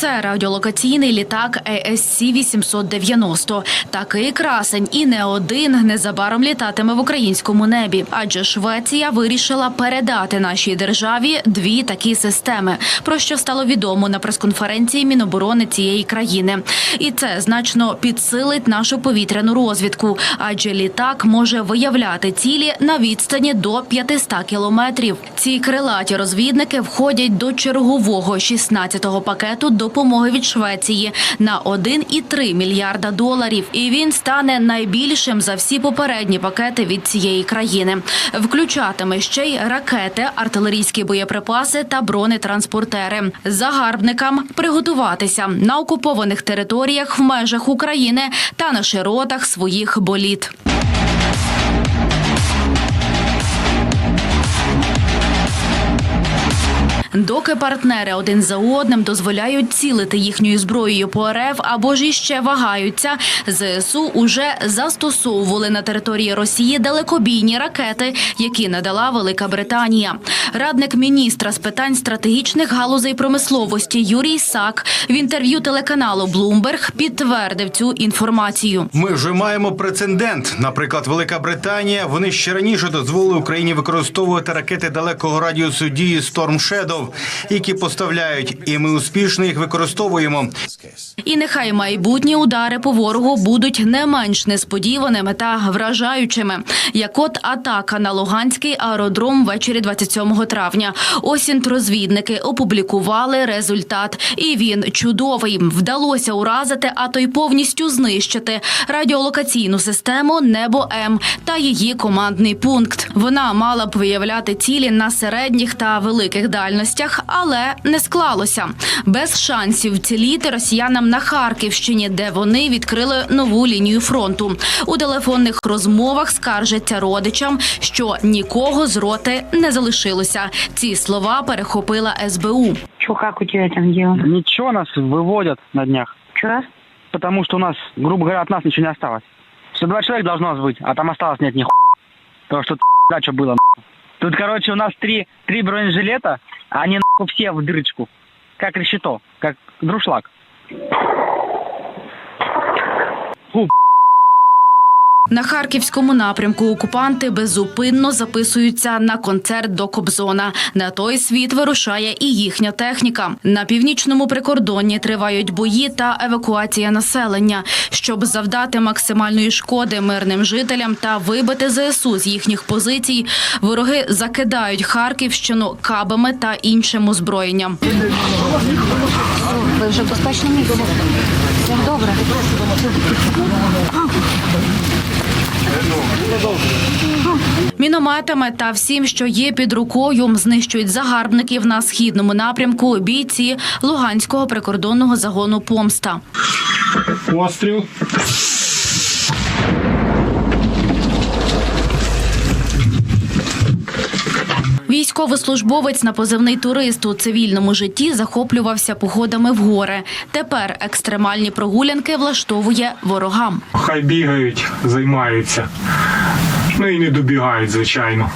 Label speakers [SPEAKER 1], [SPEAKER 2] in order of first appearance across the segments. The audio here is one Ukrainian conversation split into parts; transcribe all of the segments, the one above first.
[SPEAKER 1] Це радіолокаційний літак ASC 890 Такий красень і не один незабаром літатиме в українському небі. Адже Швеція вирішила передати нашій державі дві такі системи, про що стало відомо на прес-конференції Міноборони цієї країни. І це значно підсилить нашу повітряну розвідку, адже літак може виявляти цілі на відстані до 500 кілометрів. Ці крилаті розвідники входять до чергового 16-го пакету допомоги від Швеції на 1,3 мільярда доларів. І він стане найбільшим за всі попередні пакети від цієї країни. Включатиме ще й ракети, артилерійські боєприпаси та бронетранспортери. Загарбникам приготуватися на окупованих територіях в межах України та на широтах своїх боліт. Доки партнери один за одним дозволяють цілити їхньою зброєю по РФ або ж іще вагаються, ЗСУ уже застосовували на території Росії далекобійні ракети, які надала Велика Британія. Радник міністра з питань стратегічних галузей промисловості Юрій Сак в інтерв'ю телеканалу Bloomberg підтвердив цю інформацію.
[SPEAKER 2] Ми вже маємо прецедент. Наприклад, Велика Британія. Вони ще раніше дозволили Україні використовувати ракети далекого радіусу дії Storm Shadow, які поставляють, і ми успішно їх використовуємо.
[SPEAKER 1] І нехай майбутні удари по ворогу будуть не менш несподіваними та вражаючими, як от атака на Луганський аеродром ввечері 27 травня. Ось розвідники опублікували результат, і він чудовий. Вдалося уразити, а то й повністю знищити радіолокаційну систему Небо М та її командний пункт. Вона мала б виявляти цілі на середніх та великих дальностях, але не склалося. Без шансів вціліти росіянам на Харківщині, де вони відкрили нову лінію фронту. У телефонних розмовах скаржаться родичам, що нікого з роти не залишилося. Ці слова перехопила СБУ.
[SPEAKER 3] Что, как у тебя там дело?
[SPEAKER 4] Ничего, нас выводят на днях.
[SPEAKER 3] Че?
[SPEAKER 4] Потому что у нас, грубо говоря, от нас ничего не осталось. 102 человек должно быть, а там осталось нет ни Потому что да, что было. нахуй. Тут, короче, у нас три, три бронежилета, а они нахуй, все в дырочку. Как решето, как друшлаг.
[SPEAKER 1] На харківському напрямку окупанти беззупинно записуються на концерт до Кобзона. На той світ вирушає і їхня техніка. На північному прикордонні тривають бої та евакуація населення, щоб завдати максимальної шкоди мирним жителям та вибити ЗСУ з їхніх позицій. Вороги закидають Харківщину кабами та іншим озброєнням.
[SPEAKER 3] Ви вже місці. Все добре.
[SPEAKER 1] Мінометами та всім, що є під рукою, знищують загарбників на східному напрямку бійці Луганського прикордонного загону Помста.
[SPEAKER 5] Постріл.
[SPEAKER 1] Військовослужбовець на позивний турист у цивільному житті захоплювався походами в гори. Тепер екстремальні прогулянки влаштовує ворогам.
[SPEAKER 5] Хай бігають, займаються. Ну і не добігають, звичайно,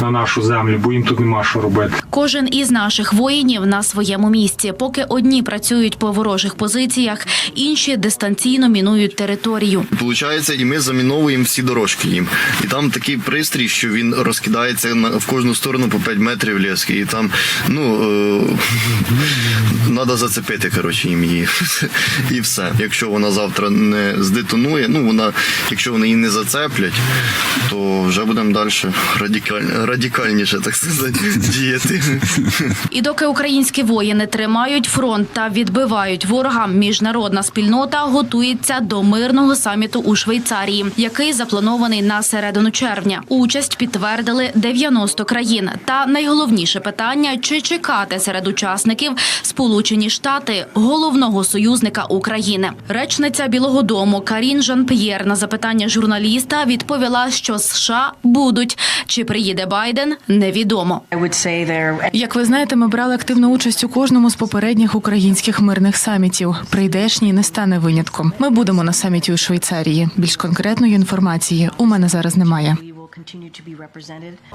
[SPEAKER 5] на нашу землю, бо їм тут нема що робити.
[SPEAKER 1] Кожен із наших воїнів на своєму місці. Поки одні працюють по ворожих позиціях, інші дистанційно мінують територію.
[SPEAKER 6] Получається, і ми заміновуємо всі дорожки їм. І там такий пристрій, що він розкидається на в кожну сторону по 5 метрів ліски. І там, ну треба зацепити, коротше, їм її. І все. Якщо вона завтра не здетонує, ну вона, якщо вони її не зацеплять, то вже будемо далі радикаль, радикальніше, так сказати, діяти.
[SPEAKER 1] І доки українські воїни тримають фронт та відбивають ворога, міжнародна спільнота готується до мирного саміту у Швейцарії, який запланований на середину червня. Участь підтвердили 90 країн. Та найголовніше питання: чи чекати серед учасників Сполучені Штати головного союзника України. Речниця Білого Дому Карін Жан П'єр на запитання журналіста відповіла, що США будуть чи приїде Байден, невідомо.
[SPEAKER 7] Як ви знаєте, ми брали активну участь у кожному з попередніх українських мирних самітів. Прийдешній не стане винятком. Ми будемо на саміті у Швейцарії. Більш конкретної інформації у мене зараз немає.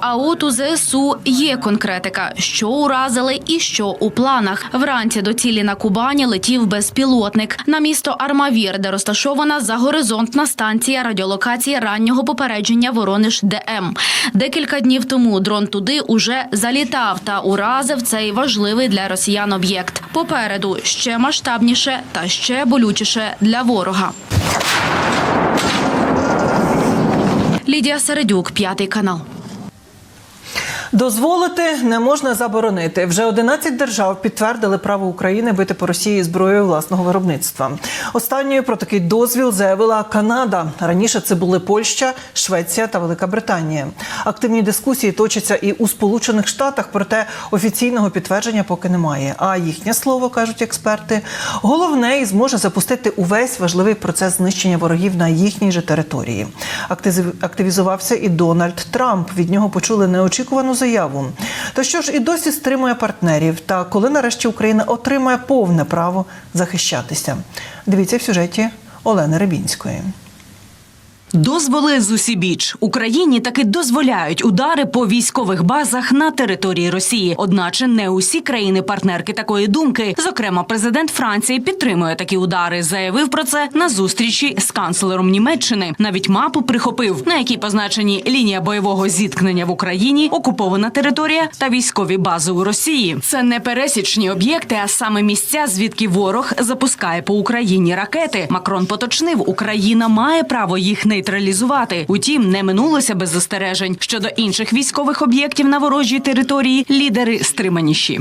[SPEAKER 1] А от у ЗСУ є конкретика, що уразили і що у планах. Вранці до цілі на Кубані летів безпілотник на місто Армавір, де розташована загоризонтна станція радіолокації раннього попередження Воронеж ДМ. Декілька днів тому дрон туди уже залітав та уразив цей важливий для росіян об'єкт. Попереду ще масштабніше та ще болючіше для ворога. Лідія Середюк, п'ятий канал.
[SPEAKER 8] Дозволити не можна заборонити. Вже 11 держав підтвердили право України бити по Росії зброєю власного виробництва. Останньою про такий дозвіл заявила Канада. Раніше це були Польща, Швеція та Велика Британія. Активні дискусії точаться і у Сполучених Штатах, проте офіційного підтвердження поки немає. А їхнє слово кажуть експерти, головне і зможе запустити увесь важливий процес знищення ворогів на їхній же території. Активізувався і Дональд Трамп. Від нього почули неочікувану заяву. То що ж і досі стримує партнерів? Та коли нарешті Україна отримає повне право захищатися? Дивіться в сюжеті Олени Рибінської.
[SPEAKER 9] Дозволи з усібіч Україні таки дозволяють удари по військових базах на території Росії. Одначе не усі країни-партнерки такої думки. Зокрема, президент Франції підтримує такі удари. Заявив про це на зустрічі з канцлером Німеччини. Навіть мапу прихопив, на якій позначені лінія бойового зіткнення в Україні, окупована територія та військові бази у Росії. Це не пересічні об'єкти, а саме місця, звідки ворог запускає по Україні ракети. Макрон поточнив, Україна має право їх нейтралізувати. Утім, не минулося без застережень. Щодо інших військових об'єктів на ворожій території, лідери стриманіші.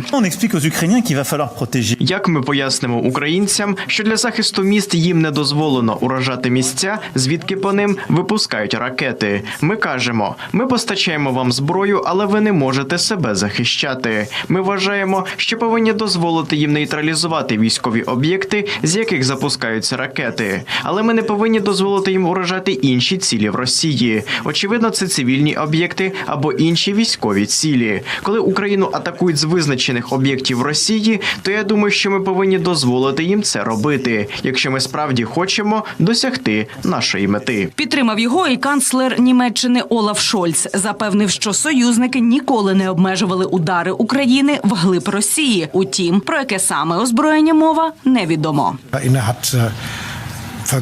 [SPEAKER 10] Як ми пояснимо українцям, що для захисту міст їм не дозволено уражати місця, звідки по ним випускають ракети. Ми кажемо, ми постачаємо вам зброю, але ви не можете себе захищати. Ми вважаємо, що повинні дозволити їм нейтралізувати військові об'єкти, з яких запускаються ракети. Але ми не повинні дозволити їм уражати інші цілі в Росії. Очевидно, це цивільні об'єкти або інші військові цілі. Коли Україну атакують з визначених об'єктів Росії, то я думаю, що ми повинні дозволити їм це робити, якщо ми справді хочемо досягти нашої мети.
[SPEAKER 9] Підтримав його і канцлер Німеччини Олаф Шольц. Запевнив, що союзники ніколи не обмежували удари України вглиб Росії. Утім, про яке саме озброєння мова невідомо.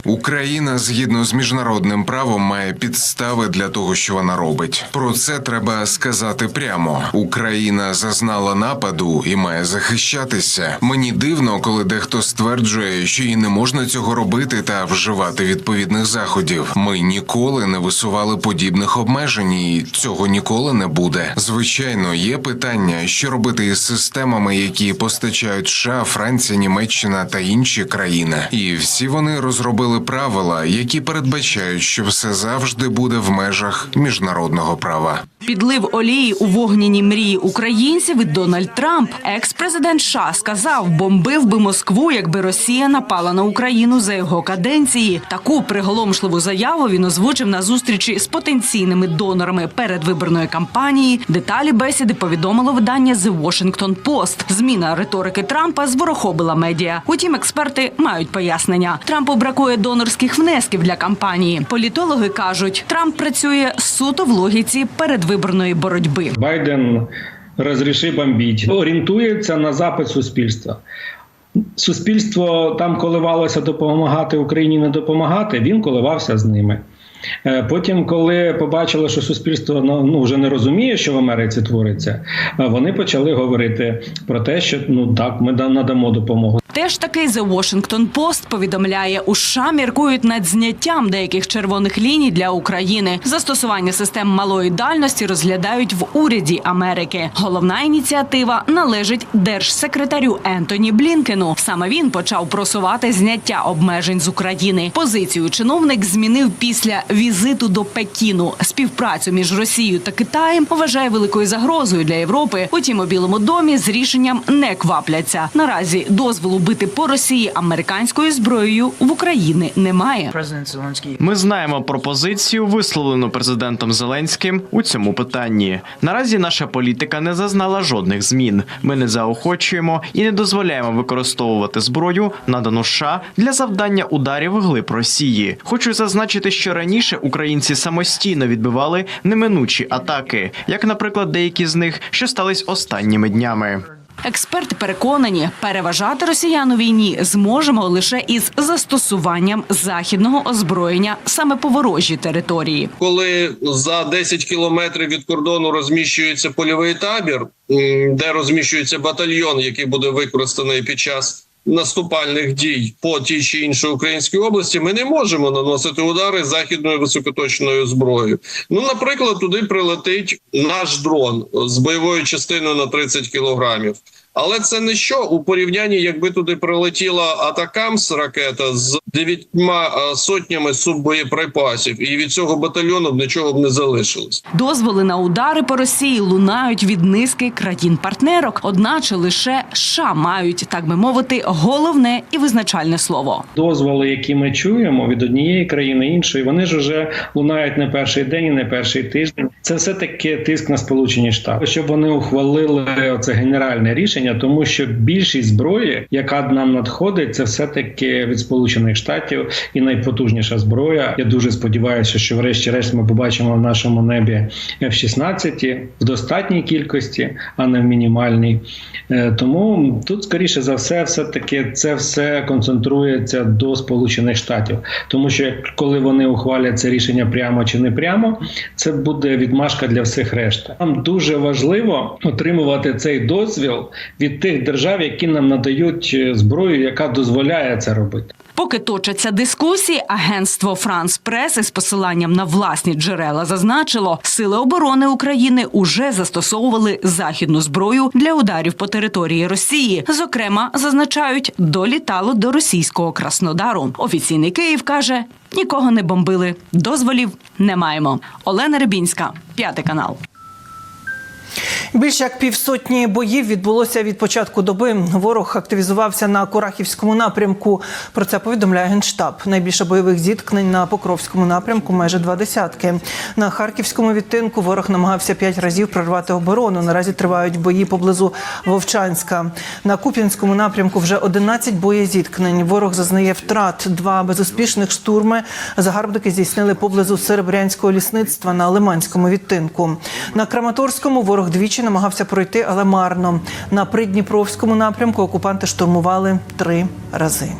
[SPEAKER 11] Україна згідно з міжнародним правом має підстави для того, що вона робить. Про це треба сказати прямо. Україна зазнала нападу і має захищатися. Мені дивно, коли дехто стверджує, що їй не можна цього робити та вживати відповідних заходів. Ми ніколи не висували подібних обмежень, і цього ніколи не буде. Звичайно, є питання, що робити із системами, які постачають США, Франція, Німеччина та інші країни, і всі вони розробили правила, які передбачають, що все завжди буде в межах міжнародного права.
[SPEAKER 9] Підлив олії у вогняні мрії українців і Дональд Трамп, екс-президент США, сказав, бомбив би Москву, якби Росія напала на Україну за його каденції. Таку приголомшливу заяву він озвучив на зустрічі з потенційними донорами передвиборної кампанії. Деталі бесіди повідомило видання The Washington Post. Зміна риторики Трампа зворохобила медіа. Утім, експерти мають пояснення. Трампу бракує донорських внесків для кампанії. Політологи кажуть, Трамп працює суто в логіці передвиборної боротьби.
[SPEAKER 5] Байден розрішив бомбіть, орієнтується на запит суспільства. Суспільство там коливалося допомагати Україні не допомагати. Він коливався з ними. Е, Потім, коли побачили, що суспільство ну, ну, вже не розуміє, що в Америці твориться, е, вони почали говорити про те, що ну так, ми да- надамо допомогу.
[SPEAKER 9] Теж таки The Washington Post повідомляє, у США міркують над зняттям деяких червоних ліній для України. Застосування систем малої дальності розглядають в уряді Америки. Головна ініціатива належить держсекретарю Ентоні Блінкену. Саме він почав просувати зняття обмежень з України. Позицію чиновник змінив після візиту до Пекіну. Співпрацю між Росією та Китаєм вважає великою загрозою для Європи. Утім, у Білому домі з рішенням не квапляться. Наразі дозволу бити по Росії американською зброєю в Україні немає.
[SPEAKER 10] Ми знаємо про позицію, висловлену президентом Зеленським у цьому питанні. Наразі наша політика не зазнала жодних змін. Ми не заохочуємо і не дозволяємо використовувати зброю, надану США, для завдання ударів глиб Росії. Хочу зазначити, що раніше українці самостійно відбивали неминучі атаки, як, наприклад, деякі з них, що стались останніми днями.
[SPEAKER 9] Експерти переконані, переважати росіян у війні зможемо лише із застосуванням західного озброєння саме по ворожій території.
[SPEAKER 12] коли за 10 кілометрів від кордону розміщується польовий табір, де розміщується батальйон, який буде використаний під час наступальних дій по тій чи іншій українській області, ми не можемо наносити удари західною високоточною зброєю. Ну, наприклад, туди прилетить наш дрон з бойовою частиною на 30 кілограмів. Але це не що у порівнянні, якби туди прилетіла Атакамс ракета з дев'ятьма е, сотнями суббоєприпасів, і від цього батальйону б нічого б не залишилось.
[SPEAKER 9] Дозволи на удари по Росії лунають від низки країн-партнерок. Одначе лише США мають, так би мовити, головне і визначальне слово.
[SPEAKER 5] Дозволи, які ми чуємо від однієї країни іншої, вони ж вже лунають не перший день і не перший тиждень. Це все таки тиск на Сполучені Штати, щоб вони ухвалили це генеральне рішення, тому що більшість зброї, яка нам надходить, це все таки від Сполучених Штатів і найпотужніша зброя. Я дуже сподіваюся, що врешті-решт ми побачимо в нашому небі F-16 в достатній кількості, а не в мінімальній. Е, Тому тут, скоріше за все, все таки це все концентрується до Сполучених Штатів, тому що коли вони ухвалять це рішення прямо чи не прямо, це буде відмашка для всіх решти. Нам дуже важливо отримувати цей дозвіл від тих держав, які нам надають е, зброю, яка дозволяє це робити.
[SPEAKER 9] Поки точаться дискусії, агентство Франс Прес із посиланням на власні джерела зазначило, сили оборони України уже застосовували західну зброю для ударів по території Росії. Зокрема, зазначають, долітало до російського Краснодару. Офіційний Київ каже: нікого не бомбили, дозволів не маємо. Олена Рибінська, п'ятий канал.
[SPEAKER 8] Більш як півсотні боїв відбулося від початку доби. Ворог активізувався на Курахівському напрямку. Про це повідомляє генштаб. Найбільше бойових зіткнень на Покровському напрямку майже два десятки. На харківському відтинку ворог намагався п'ять разів прорвати оборону. Наразі тривають бої поблизу Вовчанська. На Куп'янському напрямку вже 11 боєзіткнень. Ворог зазнає втрат. Два безуспішних штурми. Загарбники здійснили поблизу Серебрянського лісництва на Лиманському відтинку. На Краматорському ворог двічі намагався пройти, але марно. На Придніпровському напрямку окупанти штурмували три рази.